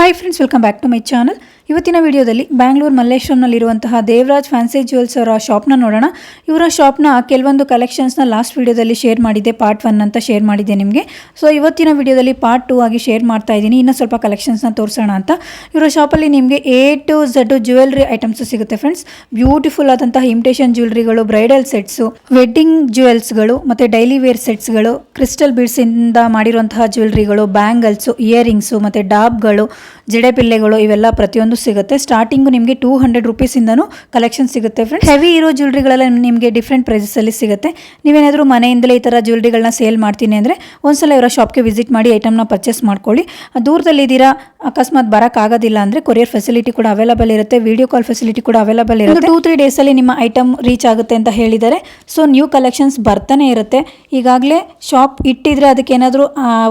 Hi friends welcome back to my channel ಇವತ್ತಿನ ವಿಡಿಯೋದಲ್ಲಿ ಬ್ಯಾಂಗ್ಳೂರು ಮಲ್ಲೇಶ್ವರಂನಲ್ಲಿರುವಂತಹ ದೇವರಾಜ್ ಫ್ಯಾನ್ಸಿ ಜ್ಯುವೆಲ್ಸ್ ಅವರ ಶಾಪ್ನ ನೋಡೋಣ. ಇವರ ಶಾಪ್ನ ಕೆಲವೊಂದು ಕಲೆಕ್ಷನ್ಸ್ನ ಲಾಸ್ಟ್ ವಿಡಿಯೋದಲ್ಲಿ ಶೇರ್ ಮಾಡಿದ್ದೆ. ಪಾರ್ಟ್ ಒನ್ ಅಂತ ಶೇರ್ ಮಾಡಿದ್ದೆ ನಿಮಗೆ. ಸೊ ಇವತ್ತಿನ ವಿಡಿಯೋದಲ್ಲಿ ಪಾರ್ಟ್ ಟೂ ಆಗಿ ಶೇರ್ ಮಾಡ್ತಾ ಇದ್ದೀನಿ. ಇನ್ನೂ ಸ್ವಲ್ಪ ಕಲೆಕ್ಷನ್ಸ್ನ ತೋರಿಸೋಣ ಅಂತ. ಇವರ ಶಾಪಲ್ಲಿ ನಿಮಗೆ A to Z jewellery items ಸಿಗುತ್ತೆ ಫ್ರೆಂಡ್ಸ್ ಬ್ಯೂಟಿಫುಲ್ ಆದಂತಹ ಇಮಿಟೇಷನ್ ಜ್ಯುವೆಲ್ರಿಗಳು ಬ್ರೈಡಲ್ ಸೆಟ್ಸು ವೆಡ್ಡಿಂಗ್ ಜ್ಯುವೆಲ್ಸ್ಗಳು ಮತ್ತು ಡೈಲಿ ವೇರ್ ಸೆಟ್ಸ್ಗಳು ಕ್ರಿಸ್ಟಲ್ ಬೀಡ್ಸಿಂದ ಮಾಡಿರುವಂತಹ ಜ್ಯುವೆಲ್ರಿಗಳು ಬ್ಯಾಂಗಲ್ಸು ಇಯರಿಂಗ್ಸು ಮತ್ತು ಡಾಬ್ಗಳು ಜಡೆಪಿಲ್ಲೆಗಳು ಇವೆಲ್ಲ ಪ್ರತಿಯೊಂದು ಸಿಗುತ್ತೆ. ಸ್ಟಾರ್ಟಿಂಗು ನಿಮಗೆ ಟೂ ಹಂಡ್ರೆಡ್ ರುಪೀಸಿಂದನೂ ಕಲೆಕ್ಷನ್ ಸಿಗುತ್ತೆ ಫ್ರೆಂಡ್ಸ್ ಹೆವಿ ಇರೋ ಜ್ಯುವೆಲ್ರಿಗಳೆಲ್ಲ ನಿಮಗೆ ಡಿಫ್ರೆಂಟ್ ಪ್ರೈಸಸಲ್ಲಿ ಸಿಗುತ್ತೆ. ನೀವೇನಾದರೂ ಮನೆಯಿಂದಲೇ ಈ ಥರ ಜ್ಯುವೆಲ್ರಿಗಳನ್ನ ಸೇಲ್ ಮಾಡ್ತೀನಿ ಅಂದರೆ ಒಂದ್ಸಲ ಇವರ ಶಾಪ್ಗೆ ವಿಸಿಟ್ ಮಾಡಿ ಐಟಮ್ನ ಪರ್ಚೇಸ್ ಮಾಡ್ಕೊಳ್ಳಿ. ದೂರದಲ್ಲಿದ್ದೀರಾ ಅಕಸ್ಮಾತ್ ಬರೋಕ್ಕಾಗೋದಿಲ್ಲ ಅಂದರೆ ಕೊರಿಯರ್ ಫೆಸಿಲಿಟಿ ಕೂಡ ಅವೈಲಬಲ್ ಇರುತ್ತೆ ವಿಡಿಯೋ ಕಾಲ್ ಫೆಸಿಲಿಟಿ ಕೂಡ ಅವೈಲಬಲ್ ಇರುತ್ತೆ. ಟೂ ತ್ರೀ ಡೇಸಲ್ಲಿ ನಿಮ್ಮ ಐಟಮ್ ರೀಚ್ ಆಗುತ್ತೆ ಅಂತ ಹೇಳಿದ್ದಾರೆ. ಸೊ ನ್ಯೂ ಕಲೆಕ್ಷನ್ಸ್ ಬರ್ತಾನೆ ಇರುತ್ತೆ. ಈಗಾಗಲೇ ಶಾಪ್ ಇಟ್ಟಿದ್ರೆ ಅದಕ್ಕೆ ಏನಾದರೂ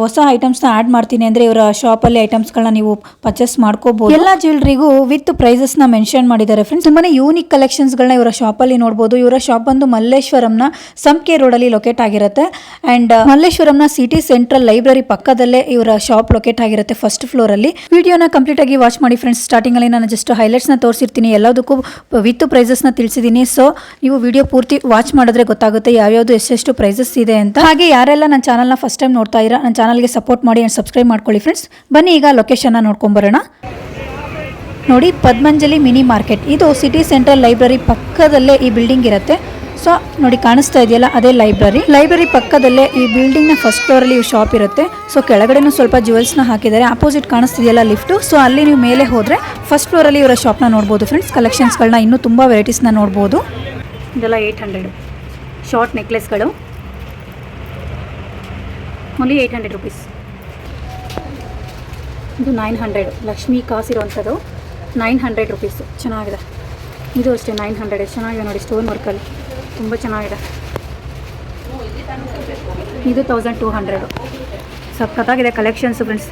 ಹೊಸ ಐಟಮ್ಸ್ನ ಆ್ಯಡ್ ಮಾಡ್ತೀನಿ ಅಂದರೆ ಇವರ ಶಾಪಲ್ಲಿ ಐಟಮ್ಸ್ಗಳನ್ನ ನೀವು ಪರ್ಚೇಸ್ ಮಾಡ್ಕೋಬಹುದು ಎಲ್ಲ ಜ್ಯುವೆಲ್ರಿಗೂ ವಿತ್ ಪ್ರೈಸಸ್ನ ಮೆನ್ಷನ್ ಮಾಡಿದ್ದಾರೆ ಫ್ರೆಂಡ್ಸ್ ತುಂಬಾನೇ ಯೂನಿಕ್ ಕಲೆಕ್ಷನ್ಸ್ಗಳನ್ನ ಇವರ ಶಾಪ್ ಅಲ್ಲಿ ನೋಡಬಹುದು ಇವರ ಶಾಪ್ ಬಂದು ಮಲ್ಲೇಶ್ವರಂನ ಸಂಕೆ ಅಲ್ಲಿ ಲೊಕೇಟ್ ಆಗಿರುತ್ತೆ. ಅಂಡ್ ಮಲ್ಲೇಶ್ವರಂನ ಸಿಟಿ ಸೆಂಟ್ರಲ್ ಲೈಬ್ರರಿ ಪಕ್ಕದಲ್ಲೇ ಇವರ ಶಾಪ್ ಲೊಕೇಟ್ ಆಗಿರುತ್ತೆ ಫಸ್ಟ್ ಫ್ಲೋರ್ ಅಲ್ಲಿ. ವಿಡಿಯೋನ ಕಂಪ್ಲೀಟ್ ಆಗಿ ವಾಚ್ ಮಾಡಿ ಫ್ರೆಂಡ್ಸ್ ಸ್ಟಾರ್ಟಿಂಗ್ ಅಲ್ಲಿ ನಾನು ಜಸ್ಟ್ ಹೈಲೈಟ್ಸ್ನ ತೋರಿಸಿರ್ತೀನಿ. ಎಲ್ಲದಕ್ಕೂ ವಿತ್ ಪ್ರೈಸಸ್ನ ತಿಳಿಸಿದ್ದೀನಿ ಸೊ ನೀವು ವಿಡಿಯೋ ಪೂರ್ತಿ ವಾಚ್ ಮಾಡಿದ್ರೆ ಗೊತ್ತಾಗುತ್ತೆ ಯಾವ್ಯಾವ್ದು ಎಷ್ಟೆಷ್ಟು ಪ್ರೈಸಸ್ ಇದೆ ಅಂತ. ಹಾಗೆ ಯಾರೆಲ್ಲ ನನ್ನ ಚಾನಲ್ನ ಫಸ್ಟ್ ಟೈಮ್ ನೋಡ್ತಾ ಇದ್ದೀರಾ, ನನ್ನ ಚಾನಲ್ಗೆ ಸಪೋರ್ಟ್ ಮಾಡಿ ಅಂಡ್ ಸಬ್ಸ್ಕ್ರೈಬ್ ಮಾಡ್ಕೊಳ್ಳಿ ಫ್ರೆಂಡ್ಸ್ ಬನ್ನಿ ಈಗ ಲೊಕೇಶನ್ನ ನೋಡ್ಕೊಂಬರೋಣ. ನೋಡಿ, ಪದ್ಮಂಜಲಿ ಮಿನಿ ಮಾರ್ಕೆಟ್. ಇದು ಸಿಟಿ ಸೆಂಟ್ರಲ್ ಲೈಬ್ರರಿ ಪಕ್ಕದಲ್ಲೇ ಈ ಬಿಲ್ಡಿಂಗ್ ಇರುತ್ತೆ. ಸೊ ನೋಡಿ, ಕಾಣಿಸ್ತಾ ಇದೆಯಲ್ಲ, ಅದೇ ಲೈಬ್ರರಿ ಲೈಬ್ರರಿ ಪಕ್ಕದಲ್ಲೇ ಈ ಬಿಲ್ಡಿಂಗ್ನ ಫಸ್ಟ್ ಫ್ಲೋರಲ್ಲಿ ಈ ಶಾಪ್ ಇರುತ್ತೆ. ಸೊ ಕೆಳಗಡೆನೂ ಸ್ವಲ್ಪ ಜ್ಯುವೆಲ್ಸ್ನ ಹಾಕಿದ್ದಾರೆ. ಅಪೋಸಿಟ್ ಕಾಣಿಸ್ತಿದೆಯಲ್ಲ ಲಿಫ್ಟು ಸೊ ಅಲ್ಲಿ ನೀವು ಮೇಲೆ ಹೋದ್ರೆ ಫಸ್ಟ್ ಫ್ಲೋರಲ್ಲಿ ಇವರ ನ ನೋಡಬಹುದು ಫ್ರೆಂಡ್ಸ್ ಕಲೆಕ್ಷನ್ಸ್ಗಳನ್ನ ಇನ್ನೂ ವೆರೈಟೀಸ್ನ ನೋಡಬಹುದು ಇದೆಲ್ಲ ಏಯ್ಟ್ ಹಂಡ್ರೆಡ್ ಶಾರ್ಟ್ ನೆಕ್ಲೆಸ್ಗಳು ಓನ್ಲಿ ಏಯ್ಟ್ ಹಂಡ್ರೆಡ್ ರುಪೀಸ್ ಇದು ನೈನ್ ಹಂಡ್ರೆಡ್ ಲಕ್ಷ್ಮಿ ಕಾಸಿರುವಂಥದ್ದು ನೈನ್ ಹಂಡ್ರೆಡ್ ರುಪೀಸು ಚೆನ್ನಾಗಿದೆ. ಇದು ಅಷ್ಟೇ ನೈನ್ ಹಂಡ್ರೆಡ್ ಎಷ್ಟು ಚೆನ್ನಾಗಿದೆ ನೋಡಿ ಸ್ಟೋನ್ ವರ್ಕಲ್ಲಿ ತುಂಬ ಚೆನ್ನಾಗಿದೆ. ಇದು ತೌಸಂಡ್ ಟೂ ಹಂಡ್ರೆಡು ಸಖತ್ತಾಗಿದೆ ಕಲೆಕ್ಷನ್ಸ್ ಫ್ರೆಂಡ್ಸ್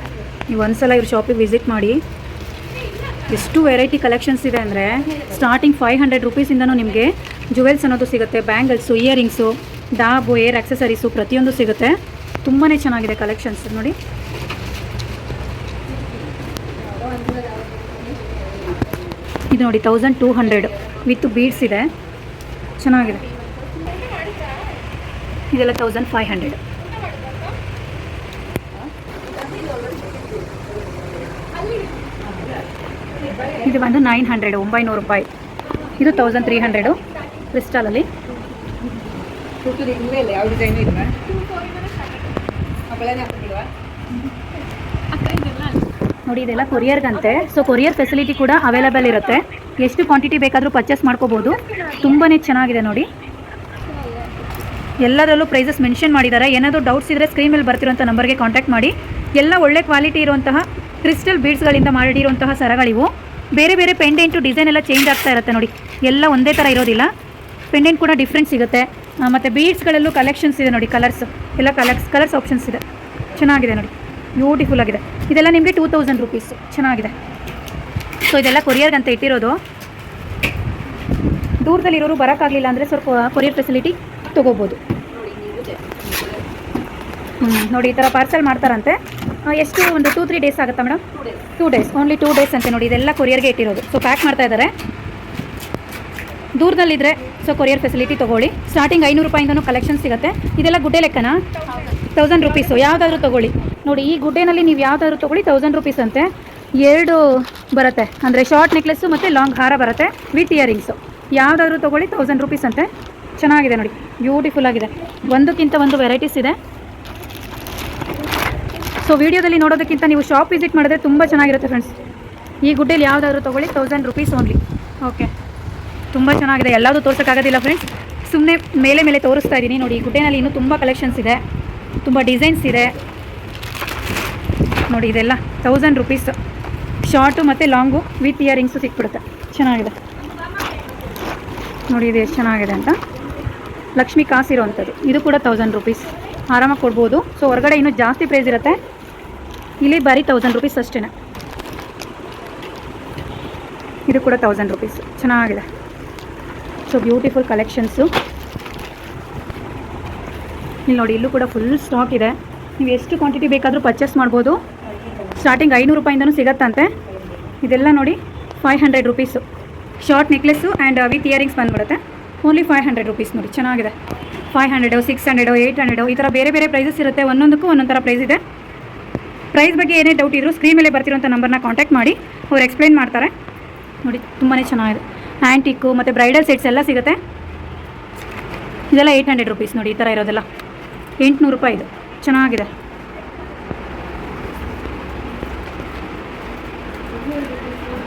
ನೀವು ಒಂದ್ಸಲ ಇವ್ರ ಶಾಪಿಗೆ ವಿಸಿಟ್ ಮಾಡಿ. ಎಷ್ಟು ವೆರೈಟಿ ಕಲೆಕ್ಷನ್ಸ್ ಇದೆ ಅಂದರೆ ಸ್ಟಾರ್ಟಿಂಗ್ ಫೈವ್ ಹಂಡ್ರೆಡ್ ರುಪೀಸಿಂದನೂ ನಿಮಗೆ ಜುವೆಲ್ಸ್ ಅನ್ನೋದು ಸಿಗುತ್ತೆ. ಬ್ಯಾಂಗಲ್ಸು ಇಯರಿಂಗ್ಸು ಡಾಬು ಏರ್ ಆಕ್ಸೆಸರೀಸು ಪ್ರತಿಯೊಂದು ಸಿಗುತ್ತೆ. ತುಂಬಾ ಚೆನ್ನಾಗಿದೆ ಕಲೆಕ್ಷನ್ಸ್ ನೋಡಿ ಇದು ನೋಡಿ thousand two hundred with beads ಇದೆ. ಚೆನ್ನಾಗಿದೆ. ಇದೆಲ್ಲ ತೌಸಂಡ್ ಫೈವ್ ಹಂಡ್ರೆಡ್ ಇದು ಬಂದು ನೈನ್ ಹಂಡ್ರೆಡ್ ಒಂಬೈನೂರು ರೂಪಾಯಿ. ಇದು ತೌಸಂಡ್ ತ್ರೀ ಹಂಡ್ರೆಡು ಕ್ರಿಸ್ಟಲಲ್ಲಿ. ಯಾವ ಡಿಸೈನು ನೋಡಿ, ಇದೆಲ್ಲ ಕೊರಿಯರ್ಗಂತೆ ಸೊ ಕೊರಿಯರ್ ಫೆಸಿಲಿಟಿ ಕೂಡ ಅವೈಲಬಲ್ ಇರುತ್ತೆ. ಎಷ್ಟು ಕ್ವಾಂಟಿಟಿ ಬೇಕಾದರೂ ಪರ್ಚೇಸ್ ಮಾಡ್ಕೋಬೋದು. ತುಂಬಾ ಚೆನ್ನಾಗಿದೆ ನೋಡಿ. ಎಲ್ಲದರಲ್ಲೂ ಪ್ರೈಸಸ್ ಮೆನ್ಷನ್ ಮಾಡಿದ್ದಾರೆ. ಏನಾದರೂ ಡೌಟ್ಸ್ ಇದ್ದರೆ ಸ್ಕ್ರೀನ್ ಮೇಲೆ ಬರ್ತಿರೋಂಥ ನಂಬರ್ಗೆ ಕಾಂಟ್ಯಾಕ್ಟ್ ಮಾಡಿ. ಎಲ್ಲ ಒಳ್ಳೆ ಕ್ವಾಲಿಟಿ ಇರುವಂತಹ ಕ್ರಿಸ್ಟಲ್ ಬೀಡ್ಸ್ಗಳಿಂದ ಮಾಡಿರುವಂತಹ ಸರಗಳಿವು. ಬೇರೆ ಬೇರೆ ಪೆಂಡೆಂಟು ಡಿಸೈನ್ ಎಲ್ಲ ಚೇಂಜ್ ಆಗ್ತಾ ಇರುತ್ತೆ ನೋಡಿ. ಎಲ್ಲ ಒಂದೇ ಥರ ಇರೋದಿಲ್ಲ. ಪೆಂಡೆಂಟ್ ಕೂಡ ಡಿಫ್ರೆಂಟ್ ಸಿಗುತ್ತೆ. ಮತ್ತು ಬೀಡ್ಸ್ಗಳಲ್ಲೂ ಕಲೆಕ್ಷನ್ಸ್ ಇದೆ ನೋಡಿ ಕಲರ್ಸ್ ಎಲ್ಲ ಕಲರ್ಸ್ ಕಲರ್ಸ್ ಆಪ್ಷನ್ಸ್ ಇದೆ. ಚೆನ್ನಾಗಿದೆ ನೋಡಿ. ಬ್ಯೂಟಿಫುಲ್ ಆಗಿದೆ. ಇದೆಲ್ಲ ನಿಮಗೆ ಟೂ ತೌಸಂಡ್ ರುಪೀಸ್ ಚೆನ್ನಾಗಿದೆ. ಸೊ ಇದೆಲ್ಲ ಕೊರಿಯರ್ಗೆ ಅಂತ ಇಟ್ಟಿರೋದು. ದೂರದಲ್ಲಿರೋರು ಬರೋಕ್ಕಾಗಲಿಲ್ಲ ಅಂದರೆ ಸ್ವಲ್ಪ ಕೊರಿಯರ್ ಫೆಸಿಲಿಟಿ ತೊಗೋಬೋದು. ಹ್ಞೂ ನೋಡಿ ಈ ಥರ ಪಾರ್ಸಲ್ ಮಾಡ್ತಾರಂತೆ. ಎಷ್ಟು? ಒಂದು ಟೂ ತ್ರೀ ಡೇಸ್ ಆಗುತ್ತಾ madam two days only two days ಅಂತೆ ನೋಡಿ ಇದೆಲ್ಲ ಕೊರಿಯರ್ಗೆ ಇಟ್ಟಿರೋದು. ಸೊ ಪ್ಯಾಕ್ ಮಾಡ್ತಾ ಇದ್ದಾರೆ ದೂರದಲ್ಲಿದ್ದರೆ ಸೊ ಕೊರಿಯರ್ ಫೆಸಿಲಿಟಿ ತೊಗೊಳ್ಳಿ. ಸ್ಟಾರ್ಟಿಂಗ್ ಐನೂರು ರೂಪಾಯಿಂದನೂ ಕಲೆಕ್ಷನ್ ಸಿಗುತ್ತೆ. ಇದೆಲ್ಲ ಗುಡ್ಡೆ ಲೆಕ್ಕನಾ? ತೌಸಂಡ್ ರುಪೀಸು ಯಾವುದಾದ್ರೂ ತೊಗೊಳ್ಳಿ. ನೋಡಿ, ಈ ಗುಡ್ಡೆನಲ್ಲಿ ನೀವು ಯಾವ್ದಾದ್ರು ತೊಗೊಳ್ಳಿ ತೌಸಂಡ್ ರುಪೀಸ್ ಅಂತೆ. ಎರಡು ಬರುತ್ತೆ. ಅಂದರೆ ಶಾರ್ಟ್ ನೆಕ್ಲೆಸ್ಸು ಮತ್ತು ಲಾಂಗ್ ಹಾರ ಬರುತ್ತೆ ವಿತ್ ಇಯರಿಂಗ್ಸು ಯಾವುದಾದ್ರೂ ತೊಗೊಳ್ಳಿ ತೌಸಂಡ್ ರುಪೀಸ್ ಅಂತೆ. ಚೆನ್ನಾಗಿದೆ ನೋಡಿ. ಬ್ಯೂಟಿಫುಲ್ ಆಗಿದೆ. ಒಂದಕ್ಕಿಂತ ಒಂದು ವೆರೈಟೀಸ್ ಇದೆ. ಸೊ ವಿಡಿಯೋದಲ್ಲಿ ನೋಡೋದಕ್ಕಿಂತ ನೀವು ಶಾಪ್ ವಿಸಿಟ್ ಮಾಡಿದ್ರೆ ತುಂಬ ಚೆನ್ನಾಗಿರುತ್ತೆ ಫ್ರೆಂಡ್ಸ್ ಈ ಗುಡ್ಡೆಯಲ್ಲಿ ಯಾವುದಾದ್ರೂ ತೊಗೊಳ್ಳಿ ತೌಸಂಡ್ ರುಪೀಸ್ ಓನ್ಲಿ ಓಕೆ ತುಂಬ ಚೆನ್ನಾಗಿದೆ. ಎಲ್ಲದೂ ತೋರ್ಸೋಕ್ಕಾಗೋದಿಲ್ಲ ಫ್ರೆಂಡ್ಸ್ ಸುಮ್ಮನೆ ಮೇಲೆ ಮೇಲೆ ತೋರಿಸ್ತಾ ಇದ್ದೀನಿ. ನೋಡಿ, ಈ ಗುಡ್ಡೆನಲ್ಲಿ ಇನ್ನೂ ತುಂಬ ಕಲೆಕ್ಷನ್ಸ್ ಇದೆ. ತುಂಬ ಡಿಸೈನ್ಸ್ ಇದೆ. ನೋಡಿ, ಇದೆಲ್ಲ ತೌಸಂಡ್ ರುಪೀಸ್ ಶಾರ್ಟು ಮತ್ತು ಲಾಂಗು ವಿತ್ ಇಯರಿಂಗ್ಸು ಸಿಕ್ಬಿಡುತ್ತೆ. ಚೆನ್ನಾಗಿದೆ. ನೋಡಿ, ಇದು ಎಷ್ಟು ಚೆನ್ನಾಗಿದೆ ಅಂತ. ಲಕ್ಷ್ಮಿ ಕಾಸಿರೋವಂಥದ್ದು ಇದು ಕೂಡ ತೌಸಂಡ್ ರುಪೀಸ್ ಆರಾಮಾಗಿ ಕೊಡ್ಬೋದು. ಸೊ ಹೊರಗಡೆ ಇನ್ನೂ ಜಾಸ್ತಿ ಪ್ರೈಸ್ ಇರುತ್ತೆ. ಇಲ್ಲಿ ಬರೀ ತೌಸಂಡ್ ರುಪೀಸ್ ಅಷ್ಟೇ ಇದು ಕೂಡ ತೌಸಂಡ್ ರುಪೀಸ್ ಚೆನ್ನಾಗಿದೆ. ಸೊ ಬ್ಯೂಟಿಫುಲ್ ಕಲೆಕ್ಷನ್ಸು ಇಲ್ಲಿ ನೋಡಿ, ಇಲ್ಲೂ ಕೂಡ ಫುಲ್ ಸ್ಟಾಕ್ ಇದೆ. ನೀವು ಎಷ್ಟು ಕ್ವಾಂಟಿಟಿ ಬೇಕಾದರೂ ಪರ್ಚೇಸ್ ಮಾಡ್ಬೋದು. ಸ್ಟಾರ್ಟಿಂಗ್ ಐನೂರು ರೂಪಾಯಿಂದನೂ ಸಿಗತ್ತಂತೆ. ಇದೆಲ್ಲ ನೋಡಿ five hundred rupees short necklace and with earrings ಬಂದ್ಬಿಡುತ್ತೆ. ಓನ್ಲಿ ಫೈವ್ ಹಂಡ್ರೆಡ್ ರುಪೀಸ್ ನೋಡಿ, ಚೆನ್ನಾಗಿದೆ. Five hundred six hundred eight hundred ಈ ಥರ ಬೇರೆ ಬೇರೆ ಪ್ರೈಸಸ್ ಇರುತ್ತೆ. ಒಂದೊಂದಕ್ಕೂ ಒಂದೊಂದು ಥರ ಪ್ರೈಸ್ ಇದೆ. ಪ್ರೈಸ್ ಬಗ್ಗೆ ಏನೇ ಡೌಟ್ ಇದ್ದರೂ ಸ್ಕ್ರೀನ್ ಮೇಲೆ ಬರ್ತಿರೋಂಥ ನಂಬರ್ನ ಕಾಂಟ್ಯಾಕ್ಟ್ ಮಾಡಿ. ಅವ್ರು ಎಕ್ಸ್ಪ್ಲೈನ್ ಮಾಡ್ತಾರೆ. ನೋಡಿ ತುಂಬಾ ಚೆನ್ನಾಗಿದೆ. ಆ್ಯಂಟಿಕ್ಕು ಮತ್ತು ಬ್ರೈಡಲ್ ಸೆಟ್ಸ್ ಎಲ್ಲ ಸಿಗುತ್ತೆ. ಇದೆಲ್ಲ ಏಯ್ಟ್ ಹಂಡ್ರೆಡ್ ರುಪೀಸ್ ನೋಡಿ, ಈ ಥರ ಇರೋದೆಲ್ಲ. ಎಂಟುನೂರು ರೂಪಾಯಿ ಇದು. ಚೆನ್ನಾಗಿದೆ.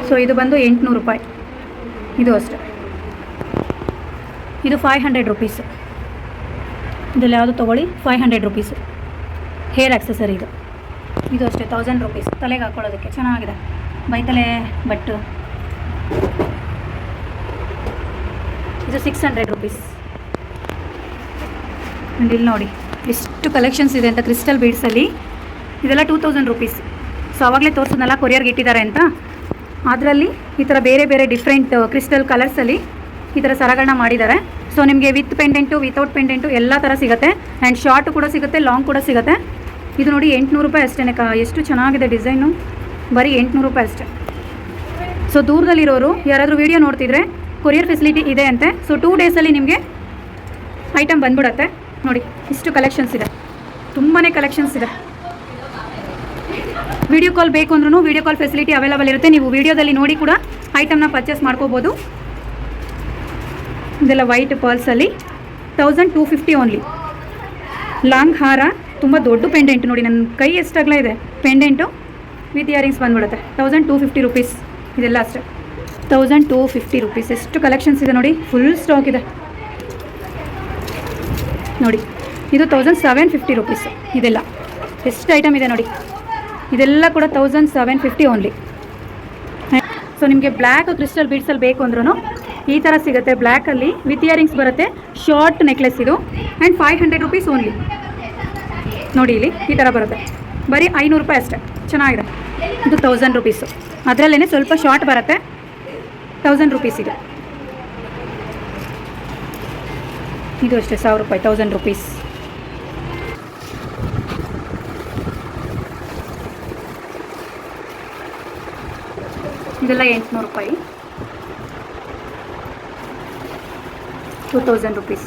ಸೊ ಇದು ಬಂದು ಎಂಟುನೂರು ರೂಪಾಯಿ. ಇದು ಅಷ್ಟೆ. ಇದು ಫೈವ್ ಹಂಡ್ರೆಡ್ ರುಪೀಸ್ ಇದರಲ್ಲಿ ಯಾವುದು ತೊಗೊಳ್ಳಿ? Five hundred rupees hair accessory ಇದು. ಇದು ಅಷ್ಟೇ ತೌಸಂಡ್ ರುಪೀಸ್ ತಲೆಗೆ ಹಾಕ್ಕೊಳ್ಳೋದಕ್ಕೆ ಚೆನ್ನಾಗಿದೆ. ಬೈತಲೆ ಬಟ್ಟು. ಇದು ಸಿಕ್ಸ್ ಹಂಡ್ರೆಡ್ ರುಪೀಸ್ ಇಲ್ಲಿ ನೋಡಿ. ಎಷ್ಟು ಕಲೆಕ್ಷನ್ಸ್ ಇದೆ ಅಂತ ಕ್ರಿಸ್ಟಲ್ ಬೀಡ್ಸಲ್ಲಿ ಇದೆಲ್ಲ ಟೂ ತೌಸಂಡ್ ರುಪೀಸ್ ಸೊ ಆವಾಗಲೇ ತೋರಿಸೋದನ್ನೆಲ್ಲ ಕೊರಿಯರ್ಗೆ ಇಟ್ಟಿದ್ದಾರೆ ಅಂತ. ಅದರಲ್ಲಿ ಈ ಥರ ಬೇರೆ ಬೇರೆ ಡಿಫ್ರೆಂಟ್ ಕ್ರಿಸ್ಟಲ್ ಕಲರ್ಸಲ್ಲಿ ಈ ಥರ ಸರಗಳನ್ನ ಮಾಡಿದ್ದಾರೆ. ಸೊ ನಿಮಗೆ ವಿತ್ ಪೆಂಡೆಂಟು, ವಿತೌಟ್ ಪೆಂಡೆಂಟು ಎಲ್ಲ ಥರ ಸಿಗುತ್ತೆ. ಆ್ಯಂಡ್ ಶಾರ್ಟ್ ಕೂಡ ಸಿಗುತ್ತೆ, ಲಾಂಗ್ ಕೂಡ ಸಿಗುತ್ತೆ. ಇದು ನೋಡಿ ಎಂಟುನೂರು ರೂಪಾಯಿ ಅಷ್ಟೇ ಎಷ್ಟು ಚೆನ್ನಾಗಿದೆ ಡಿಸೈನು. ಬರೀ ಎಂಟುನೂರು ರೂಪಾಯಿ ಅಷ್ಟೇ. ಸೊ ದೂರದಲ್ಲಿರೋರು ಯಾರಾದರೂ ವೀಡಿಯೋ ನೋಡ್ತಿದ್ರೆ ಕೊರಿಯರ್ ಫೆಸಿಲಿಟಿ ಇದೆ ಅಂತೆ. ಸೊ ಟೂ ಡೇಸಲ್ಲಿ ನಿಮಗೆ ಐಟಮ್ ಬಂದ್ಬಿಡತ್ತೆ. ನೋಡಿ, ಇಷ್ಟು ಕಲೆಕ್ಷನ್ಸ್ ಇದೆ. ತುಂಬಾ ಕಲೆಕ್ಷನ್ಸ್ ಇದೆ. ವಿಡಿಯೋ ಕಾಲ್ ಬೇಕು ಅಂದ್ರೂ ವಿಡಿಯೋ ಕಾಲ್ ಫೆಸಿಲಿಟಿ ಅವೈಲಬಲ್ ಇರುತ್ತೆ. ನೀವು ವಿಡಿಯೋದಲ್ಲಿ ನೋಡಿ ಕೂಡ ಐಟಮ್ನ ಪರ್ಚೇಸ್ ಮಾಡ್ಕೋಬೋದು. ಇದೆಲ್ಲ white ಪರ್ಲ್ಸಲ್ಲಿ thousand two fifty only long ಹಾರ, ತುಂಬ ದೊಡ್ಡ ಪೆಂಡೆಂಟ್ ನೋಡಿ. ನನ್ನ ಕೈ ಎಷ್ಟಾಗಲ ಇದೆ? ಪೆಂಡೆಂಟು ವಿತ್ ಇಯರಿಂಗ್ಸ್ ಬಂದ್ಬಿಡುತ್ತೆ. ತೌಸಂಡ್ ಟೂ ಫಿಫ್ಟಿ ರುಪೀಸ್ ಇದೆಲ್ಲ ಅಷ್ಟೇ. ತೌಸಂಡ್ ಟೂ ಫಿಫ್ಟಿ ರುಪೀಸ್ ಎಷ್ಟು ಕಲೆಕ್ಷನ್ಸ್ ಇದೆ ನೋಡಿ. ಫುಲ್ ಸ್ಟಾಕ್ ಇದೆ. ನೋಡಿ. ಇದು ತೌಸಂಡ್ ಸೆವೆನ್ ಫಿಫ್ಟಿ ರುಪೀಸ್ ಇದೆಲ್ಲ. ಎಷ್ಟು ಐಟಮ್ ಇದೆ ನೋಡಿ. ಇದೆಲ್ಲ ಕೂಡ thousand seven fifty only so ನಿಮಗೆ ಬ್ಲ್ಯಾಕ್ ಕ್ರಿಸ್ಟಲ್ ಬೀಡ್ಸಲ್ಲಿ ಬೇಕು ಅಂದ್ರೂ ಈ ಥರ ಸಿಗುತ್ತೆ. ಬ್ಲ್ಯಾಕಲ್ಲಿ ವಿತ್ ಇಯರಿಂಗ್ಸ್ ಬರುತ್ತೆ. ಶಾರ್ಟ್ ನೆಕ್ಲೆಸ್ ಇದು. And five hundred rupees only ನೋಡಿ ಇಲ್ಲಿ ಈ ಥರ ಬರುತ್ತೆ. ಬರೀ ಐನೂರು ರೂಪಾಯಿ ಅಷ್ಟೇ. ಚೆನ್ನಾಗಿದೆ. ಇದು ತೌಸಂಡ್ ರುಪೀಸು ಅದರಲ್ಲೇ ಸ್ವಲ್ಪ ಶಾರ್ಟ್ ಬರುತ್ತೆ. ತೌಸಂಡ್ ರುಪೀಸ್ ಇದು. ಇದು ಅಷ್ಟೇ, ಸಾವಿರ ರೂಪಾಯಿ ತೌಸಂಡ್ ರುಪೀಸ್ ಇದೆಲ್ಲ ಎಂಟುನೂರು ರೂಪಾಯಿ. ಟೂ ತೌಸಂಡ್ ರುಪೀಸ್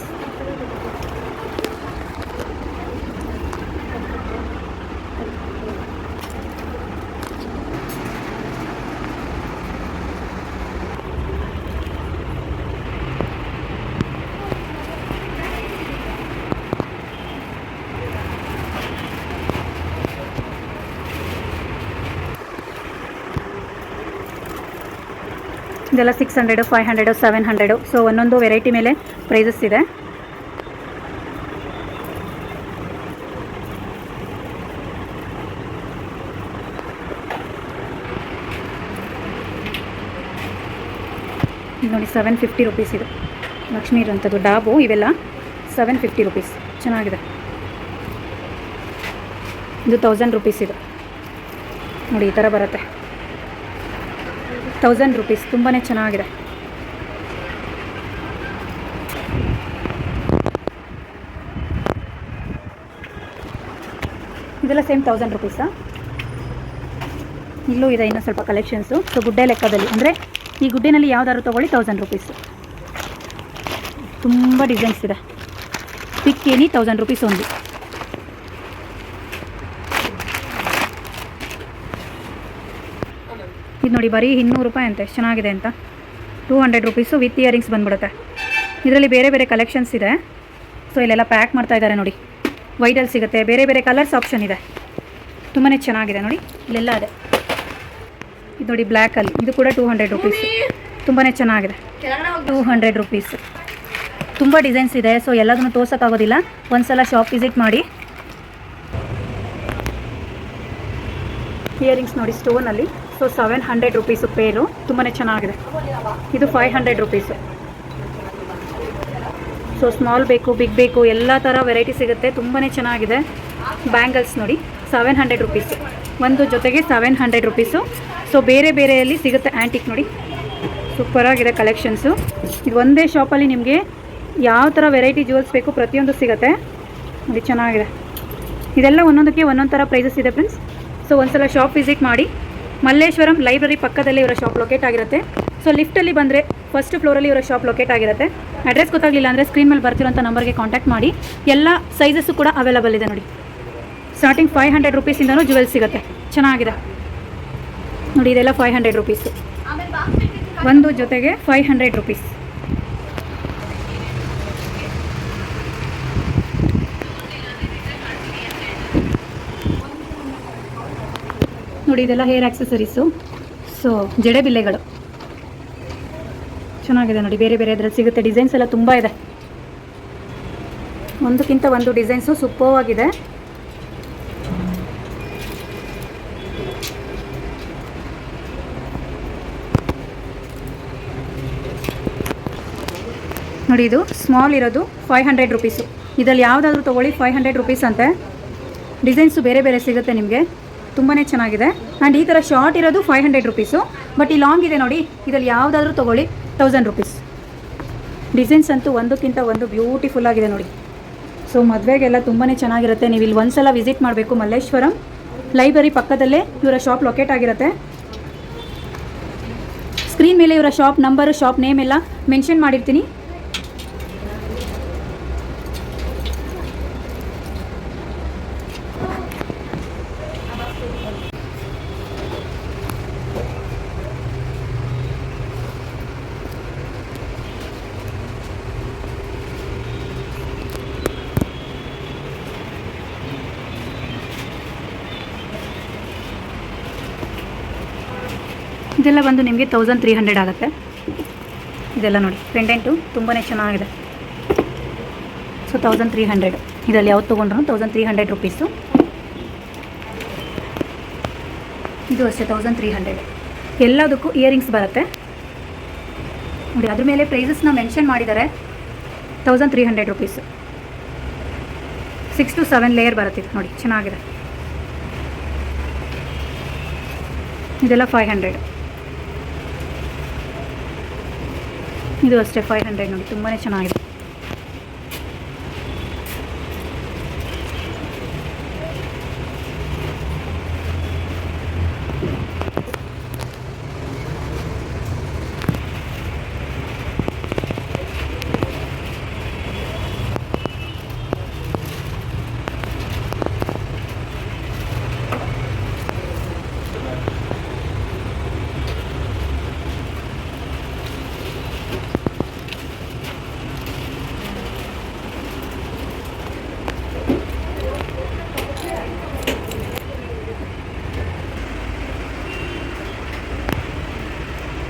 ಇದೆಲ್ಲ six hundred five hundred seven hundred so ಒಂದೊಂದು ವೆರೈಟಿ ಮೇಲೆ ಪ್ರೈಸಸ್ ಇದೆ. ನೋಡಿ ಸೆವೆನ್ ಫಿಫ್ಟಿ ರುಪೀಸ್ ಇದು. ಲಕ್ಷ್ಮೀ ಇರುವಂಥದ್ದು ಡಾಬು, ಇವೆಲ್ಲ ಸೆವೆನ್ ಫಿಫ್ಟಿ ರುಪೀಸ್ ಚೆನ್ನಾಗಿದೆ. ಇದು ತೌಸಂಡ್ ರುಪೀಸ್ ಇದು. ನೋಡಿ, ಈ ಥರ ಬರುತ್ತೆ. ತೌಸಂಡ್ ರುಪೀಸ್ ತುಂಬಾ ಚೆನ್ನಾಗಿದೆ. ಇದೆಲ್ಲ ಸೇಮ್ ತೌಸಂಡ್ ರುಪೀಸಾ ಇಲ್ಲೂ ಇದೆ ಇನ್ನೂ ಸ್ವಲ್ಪ ಕಲೆಕ್ಷನ್ಸು ಸೊ ಗುಡ್ಡೆ ಲೆಕ್ಕದಲ್ಲಿ. ಅಂದರೆ, ಈ ಗುಡ್ಡೆನಲ್ಲಿ ಯಾವ್ದಾದ್ರು ತೊಗೊಳ್ಳಿ ತೌಸಂಡ್ ರುಪೀಸು ತುಂಬ ಡಿಸೈನ್ಸ್ ಇದೆ. Pick any thousand rupees only ಇದು ನೋಡಿ ಬರೀ ಇನ್ನೂರು ರೂಪಾಯಿ ಅಂತೆ ಎಷ್ಟು ಚೆನ್ನಾಗಿದೆ ಅಂತ. Two hundred rupees with earrings ಬಂದ್ಬಿಡುತ್ತೆ. ಇದರಲ್ಲಿ ಬೇರೆ ಬೇರೆ ಕಲೆಕ್ಷನ್ಸ್ ಇದೆ. ಸೊ ಇಲ್ಲೆಲ್ಲ ಪ್ಯಾಕ್ ಮಾಡ್ತಾ ಇದ್ದಾರೆ ನೋಡಿ. ವೈಟಲ್ಲಿ ಸಿಗುತ್ತೆ. ಬೇರೆ ಬೇರೆ ಕಲರ್ಸ್ ಆಪ್ಷನ್ ಇದೆ. ತುಂಬಾ ಚೆನ್ನಾಗಿದೆ ನೋಡಿ. ಇಲ್ಲೆಲ್ಲ ಇದೆ ಇದು ನೋಡಿ ಬ್ಲ್ಯಾಕಲ್ಲಿ ಇದು ಕೂಡ ಟೂ ಹಂಡ್ರೆಡ್ ರುಪೀಸ್ ತುಂಬಾ ಚೆನ್ನಾಗಿದೆ. ಟೂ ಹಂಡ್ರೆಡ್ ರುಪೀಸ್ ತುಂಬ ಡಿಸೈನ್ಸ್ ಇದೆ. ಸೊ ಎಲ್ಲದನ್ನು ತೋರ್ಸೋಕ್ಕಾಗೋದಿಲ್ಲ ಒಂದ್ಸಲ ಶಾಪ್ ವಿಸಿಟ್ ಮಾಡಿ. ಇಯರಿಂಗ್ಸ್ ನೋಡಿ ಸ್ಟೋನಲ್ಲಿ ಸೊ ಸೆವೆನ್ ಹಂಡ್ರೆಡ್ ರುಪೀಸು ಪೇಲು ತುಂಬಾ ಚೆನ್ನಾಗಿದೆ. ಇದು five hundred rupees. So small ಬೇಕು, ಬಿಗ್ ಬೇಕು, ಎಲ್ಲ ಥರ ವೆರೈಟಿ ಸಿಗುತ್ತೆ. ತುಂಬಾ ಚೆನ್ನಾಗಿದೆ. ಬ್ಯಾಂಗಲ್ಸ್ ನೋಡಿ, ಸೆವೆನ್ ಹಂಡ್ರೆಡ್ ರುಪೀಸು. ಒಂದು ಜೊತೆಗೆ ಸೆವೆನ್ ಹಂಡ್ರೆಡ್ ರುಪೀಸು. ಸೊ ಬೇರೆ ಬೇರೆಯಲ್ಲಿ ಸಿಗುತ್ತೆ ಆ್ಯಂಟಿಕ್ ನೋಡಿ. ಸೂಪರಾಗಿದೆ ಕಲೆಕ್ಷನ್ಸು. ಇದು ಒಂದೇ ಶಾಪಲ್ಲಿ ನಿಮಗೆ ಯಾವ ಥರ ವೆರೈಟಿ ಜ್ಯುವೆಲ್ಸ್ ಬೇಕು ಪ್ರತಿಯೊಂದು ಸಿಗುತ್ತೆ. ನೋಡಿ, ಚೆನ್ನಾಗಿದೆ. ಇದೆಲ್ಲ ಒಂದೊಂದಕ್ಕೆ ಒಂದೊಂದು ಥರ ಪ್ರೈಸಸ್ ಇದೆ ಫ್ರೆಂಡ್ಸ್ ಸೊ ಒಂದ್ಸಲ ಶಾಪ್ ವಿಸಿಟ್ ಮಾಡಿ. ಮಲ್ಲೇಶ್ವರಂ ಲೈಬ್ರರಿ ಪಕ್ಕದಲ್ಲಿ ಇವರ ಶಾಪ್ ಲೊಕೇಟ್ ಆಗಿರುತ್ತೆ. ಸೊ ಲಿಫ್ಟಲ್ಲಿ ಬಂದರೆ ಫಸ್ಟ್ ಫ್ಲೋರಲ್ಲಿ ಇವರ ಶಾಪ್ ಲೊಕೇಟ್ ಆಗಿರುತ್ತೆ. ಅಡ್ರೆಸ್ ಗೊತ್ತಾಗಲಿಲ್ಲ ಅಂದರೆ ಸ್ಕ್ರೀನ್ ಮೇಲೆ ಬರ್ತಿರೋಂಥ ನಂಬರ್ಗೆ ಕಾಂಟ್ಯಾಕ್ಟ್ ಮಾಡಿ. ಎಲ್ಲ ಸೈಜಸ್ಸು ಕೂಡ ಅವೈಲಬಲ್ ಇದೆ ನೋಡಿ. ಸ್ಟಾರ್ಟಿಂಗ್ ಫೈವ್ ಹಂಡ್ರೆಡ್ ರುಪೀಸಿಂದನೂ ಜುವೆಲ್ ಸಿಗುತ್ತೆ. ಚೆನ್ನಾಗಿದೆ. ನೋಡಿ, ಇದೆಲ್ಲ ಫೈವ್ ಹಂಡ್ರೆಡ್ ರುಪೀಸು ಒಂದು ಜೊತೆಗೆ ಫೈವ್ ಹಂಡ್ರೆಡ್ ರುಪೀಸ್ ನೋಡಿ, ಇದೆಲ್ಲ ಹೇರ್ ಆಕ್ಸೆಸರೀಸು ಸೊ ಜಡೆ ಬಿಲ್ಲೆಗಳು. ಚೆನ್ನಾಗಿದೆ ನೋಡಿ, ಬೇರೆ ಬೇರೆ ಅದ್ರಲ್ಲಿ ಸಿಗುತ್ತೆ. ಡಿಸೈನ್ಸ್ ಎಲ್ಲ ತುಂಬ ಇದೆ. ಒಂದಕ್ಕಿಂತ ಒಂದು ಡಿಸೈನ್ಸು ಸೂಪರ್ ಆಗಿದೆ ನೋಡಿ, ಇದು ಸ್ಮಾಲ್ ಇರೋದು ಫೈವ್ ಹಂಡ್ರೆಡ್ ರುಪೀಸು ಇದರಲ್ಲಿ ಯಾವುದಾದ್ರೂ ತೊಗೊಳ್ಳಿ ಫೈವ್ ಹಂಡ್ರೆಡ್ ರುಪೀಸ್ ಅಂತೆ. ಡಿಸೈನ್ಸು ಬೇರೆ ಬೇರೆ ಸಿಗುತ್ತೆ ನಿಮಗೆ. ತುಂಬಾ ಚೆನ್ನಾಗಿದೆ. ಆ್ಯಂಡ್ ಈ ಥರ ಶಾರ್ಟ್ ಇರೋದು ಫೈವ್ ಹಂಡ್ರೆಡ್ ರುಪೀಸು ಬಟ್ ಈ ಲಾಂಗ್ ಇದೆ ನೋಡಿ, ಇದರಲ್ಲಿ ಯಾವುದಾದ್ರೂ ತೊಗೊಳ್ಳಿ ತೌಸಂಡ್ ರುಪೀಸ್ ಡಿಸೈನ್ಸ್ ಅಂತೂ ಒಂದಕ್ಕಿಂತ ಒಂದು ಬ್ಯೂಟಿಫುಲ್ ಆಗಿದೆ ನೋಡಿ. ಸೊ ಮದುವೆಗೆಲ್ಲ ತುಂಬಾ ಚೆನ್ನಾಗಿರುತ್ತೆ. ನೀವು ಇಲ್ಲಿ ಒಂದ್ಸಲ ವಿಸಿಟ್ ಮಾಡಬೇಕು ಮಲ್ಲೇಶ್ವರಂ. ಲೈಬ್ರರಿ ಪಕ್ಕದಲ್ಲೇ ಇವರ ಶಾಪ್ ಲೊಕೇಟ್ ಆಗಿರುತ್ತೆ. ಸ್ಕ್ರೀನ್ ಮೇಲೆ ಇವರ ಶಾಪ್ ನಂಬರು ಶಾಪ್ ನೇಮ್ ಎಲ್ಲ ಮೆನ್ಷನ್ ಮಾಡಿರ್ತೀನಿ. ಇದೆಲ್ಲ ಬಂದು ನಿಮಗೆ ತೌಸಂಡ್ ತ್ರೀ ಹಂಡ್ರೆಡ್ ಆಗುತ್ತೆ. ಇದೆಲ್ಲ ನೋಡಿ ಪೆಂಡೆಂಟು ತುಂಬಾ ಚೆನ್ನಾಗಿದೆ. ಸೊ ತೌಸಂಡ್ ತ್ರೀ ಹಂಡ್ರೆಡ್ ಇದರಲ್ಲಿ ಯಾವ್ದು ತೊಗೊಂಡ್ರು? ತೌಸಂಡ್ ತ್ರೀ ಹಂಡ್ರೆಡ್ ರುಪೀಸು ಇದು ಅಷ್ಟೇ ತೌಸಂಡ್ ತ್ರೀ ಹಂಡ್ರೆಡ್ ಎಲ್ಲದಕ್ಕೂ ಇಯರಿಂಗ್ಸ್ ಬರುತ್ತೆ. ನೋಡಿ, ಅದ್ರ ಮೇಲೆ ಪ್ರೈಸಸ್ನ ಮೆನ್ಷನ್ ಮಾಡಿದ್ದಾರೆ. Thousand three hundred rupees six to seven layer ಬರುತ್ತೆ ನೋಡಿ, ಚೆನ್ನಾಗಿದೆ. ಇದೆಲ್ಲ ಫೈವ್ ಹಂಡ್ರೆಡ್ ಇದು ಅಷ್ಟೇ ಫೈವ್ ಹಂಡ್ರೆಡ್ ನೋಡಿ ತುಂಬಾ ಚೆನ್ನಾಗಿದೆ.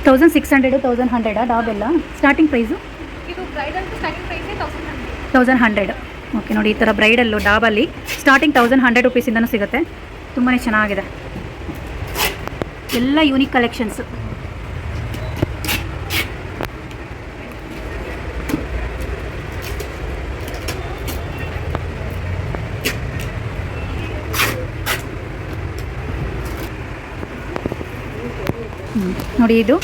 ತೌಸಂಡ್ ಸಿಕ್ಸ್ ಹಂಡ್ರೆಡು ತೌಸಂಡ್ ಹಂಡ್ರೆಡಾ ಡಾಬ್ ಎಲ್ಲ? Starting price thousand hundred okay ನೋಡಿ ಈ ಥರ ಬ್ರೈಡಲ್ಲು ಡಾಬಲ್ಲಿ ಸ್ಟಾರ್ಟಿಂಗ್ ತೌಸಂಡ್ ಹಂಡ್ರೆಡ್ ರುಪೀಸಿಂದನೂ ಸಿಗುತ್ತೆ. ತುಂಬಾ ಚೆನ್ನಾಗಿದೆ. ಎಲ್ಲ ಯೂನಿಕ್ ಕಲೆಕ್ಷನ್ಸು ನೋಡಿ ಇದು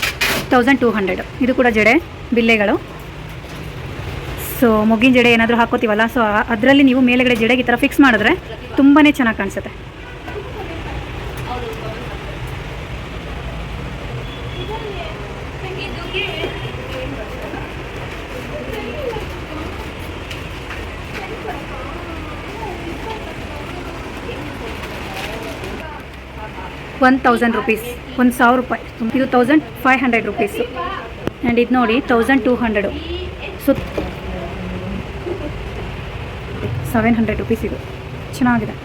ತೌಸಂಡ್ ಟೂ ಹಂಡ್ರೆಡ್ ಇದು ಕೂಡ ಜಡೆ ಬಿಲ್ಲೆಗಳು. ಸೊ ಮೊಗ್ಗಿನ ಜಡೆ ಏನಾದರೂ ಹಾಕೋತೀವಲ್ಲ ಸೊ ಅದರಲ್ಲಿ ನೀವು ಮೇಲೆಗಡೆ ಜಡೆಗೆ ಈ ಥರ ಫಿಕ್ಸ್ ಮಾಡಿದ್ರೆ ತುಂಬಾ ಚೆನ್ನಾಗಿ ಕಾಣಿಸುತ್ತೆ. ಒನ್ ತೌಸಂಡ್ ರುಪೀಸ್ ಒಂದು ಸಾವಿರ ರೂಪಾಯಿ. ಇದು thousand five hundred rupees and ಇದು ನೋಡಿ thousand two hundred so seven hundred rupees ಇದು. ಚೆನ್ನಾಗಿದೆ.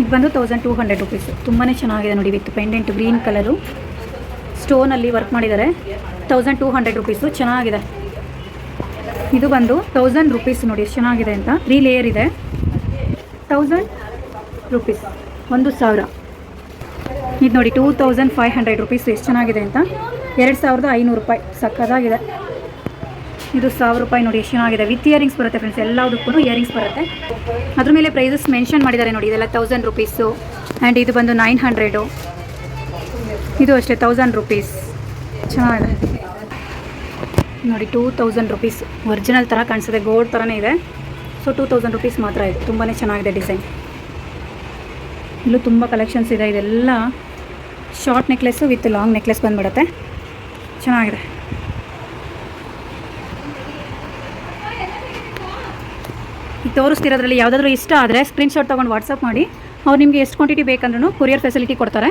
ಇದು ಬಂದು ತೌಸಂಡ್ ಟೂ ಹಂಡ್ರೆಡ್ ರುಪೀಸು ತುಂಬಾ ಚೆನ್ನಾಗಿದೆ ನೋಡಿ ವಿತ್ ಪೆಂಡೆಂಟ್ ಗ್ರೀನ್ ಕಲರು ಸ್ಟೋನಲ್ಲಿ ವರ್ಕ್ ಮಾಡಿದ್ದಾರೆ. Thousand two hundred rupees. ಚೆನ್ನಾಗಿದೆ. ಇದು ಬಂದು ತೌಸಂಡ್ ರುಪೀಸ್ ನೋಡಿ, ಎಷ್ಟು ಚೆನ್ನಾಗಿದೆ ಅಂತ. ತ್ರೀ ಲೇಯರ್ ಇದೆ. Thousand rupees. ಒಂದು ಸಾವಿರ. ಇದು ನೋಡಿ two thousand five hundred rupees ಎಷ್ಟು ಚೆನ್ನಾಗಿದೆ ಅಂತ. ಎರಡು ಸಾವಿರದ ಐನೂರು ರೂಪಾಯಿ. ಸಕ್ಕದಾಗಿದೆ. ಇದು ಸಾವಿರ ರೂಪಾಯಿ ನೋಡಿ, ಎಷ್ಟು ಚೆನ್ನಾಗಿದೆ. ವಿತ್ ಇಯರಿಂಗ್ಸ್ ಬರುತ್ತೆ ಫ್ರೆಂಡ್ಸ್ ಎಲ್ಲದಕ್ಕೂ ಇಯರಿಂಗ್ಸ್ ಬರುತ್ತೆ. ಅದ್ರ ಮೇಲೆ ಪ್ರೈಸಸ್ ಮೆನ್ಷನ್ ಮಾಡಿದ್ದಾರೆ ನೋಡಿ, ಇದೆಲ್ಲ ತೌಸಂಡ್ ರುಪೀಸು. ಆ್ಯಂಡ್ ಇದು ಬಂದು ನೈನ್ ಹಂಡ್ರೆಡು ಇದು ಅಷ್ಟೇ ತೌಸಂಡ್ ರುಪೀಸ್ ಚೆನ್ನಾಗಿದೆ. ನೋಡಿ ಟೂ ತೌಸಂಡ್ ರುಪೀಸ್ ಒರಿಜಿನಲ್ ಥರ ಕಾಣಿಸುತ್ತೆ ಗೋಲ್ಡ್ ಥರನೇ ಇದೆ. ಸೊ ಟೂ ತೌಸಂಡ್ ರುಪೀಸ್ ಮಾತ್ರ ಇದೆ. ತುಂಬಾ ಚೆನ್ನಾಗಿದೆ ಡಿಸೈನ್ ಇಲ್ಲೂ ತುಂಬ ಕಲೆಕ್ಷನ್ಸ್ ಇದೆ. ಇದೆಲ್ಲ short necklace with long necklace ಬಂದ್ಬಿಡುತ್ತೆ. ಚೆನ್ನಾಗಿದೆ. ಈಗ ತೋರಿಸ್ತಿರೋದ್ರಲ್ಲಿ ಯಾವುದಾದ್ರೂ ಇಷ್ಟ ಆದರೆ ಸ್ಕ್ರೀನ್ಶಾಟ್ ತೊಗೊಂಡು ವಾಟ್ಸಪ್ ಮಾಡಿ. ಅವ್ರು ನಿಮಗೆ ಎಷ್ಟು ಕ್ವಾಂಟಿಟಿ ಬೇಕಂದ್ರೂ ಕೊರಿಯರ್ ಫೆಸಿಲಿಟಿ ಕೊಡ್ತಾರೆ.